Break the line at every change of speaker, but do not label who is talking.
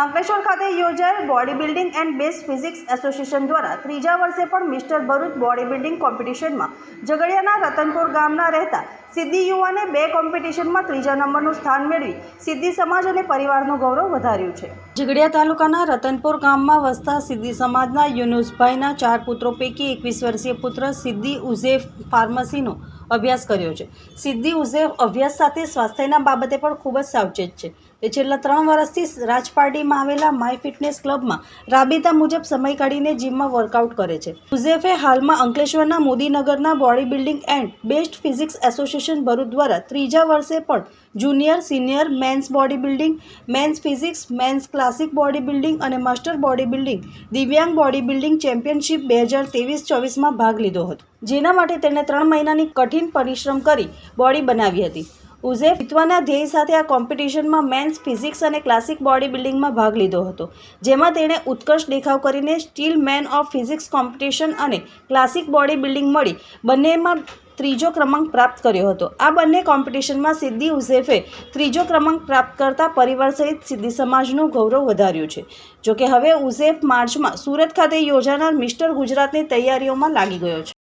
અંકલેશ્વર ખાતે યોજાયેલ body building and best physics association દ્વારા ત્રીજા વર્ષે પણ મિસ્ટર ભરૂચ બોડી બિલ્ડિંગ કોમ્પિટિશનમાં ઝઘડિયાના રતનપુર ગામના રહેતા સિદ્ધિ યુવાને બે કોમ્પિટિશનમાં ત્રીજા નંબરનું સ્થાન મેળવી સિદ્ધિ સમાજ અને પરિવારનું ગૌરવ વધાર્યું છે. ઝઘડિયા તાલુકાના રતનપુર ગામમાં વસતા સિદ્ધિ સમાજના યુનુસભાઈના ચાર પુત્રો પૈકી એકવીસ વર્ષીય પુત્ર સિદ્ધિ ઉઝેફ ફાર્મસીનો અભ્યાસ કર્યો છે. સિદ્ધિ ઉઝેફ અભ્યાસ સાથે સ્વાસ્થ્યના બાબતે પણ ખૂબ જ સાવચેત છે. તે છેલ્લા ત્રણ વર્ષથી રાજપારડીમાં આવેલા માય ફિટનેસ ક્લબમાં રાબેતા મુજબ સમય કાઢીને જીમમાં વર્કઆઉટ કરે છે. હુઝેફે હાલમાં અંકલેશ્વરના મોદીનગરના body building and best physics association Bharuch દ્વારા ત્રીજા વર્ષે પણ junior, senior men's body building men's physics, men's classic body building અને માસ્ટર બોડી બિલ્ડિંગ દિવ્યાંગ બોડી બિલ્ડિંગ ચેમ્પિયનશિપ બે હજાર ત્રેવીસ ચોવીસમાં ભાગ લીધો હતો. જેના માટે તેણે ત્રણ મહિનાની કઠિન પરિશ્રમ કરી બોડી બનાવી હતી. ઉઝેફ જીતવાના ધ્યેય સાથે આ કોમ્પિટિશનમાં મેન્સ ફિઝિક્સ અને ક્લાસિક બોડી બિલ્ડિંગમાં ભાગ લીધો હતો, જેમાં તેણે ઉત્કર્ષ દેખાવ કરીને steel man of physics competition અને ક્લાસિક બોડી બિલ્ડિંગ મળી બંનેમાં ત્રીજો ક્રમાંક પ્રાપ્ત કર્યો હતો. આ બંને કોમ્પિટિશનમાં સિદ્ધિ ઉઝેફે ત્રીજો ક્રમાંક પ્રાપ્ત કરતા પરિવાર સહિત સિદ્ધિ સમાજનું ગૌરવ વધાર્યું છે. જોકે હવે ઉઝેફ માર્ચમાં સુરત ખાતે યોજાનાર મિસ્ટર ગુજરાતની તૈયારીઓમાં લાગી ગયો છે.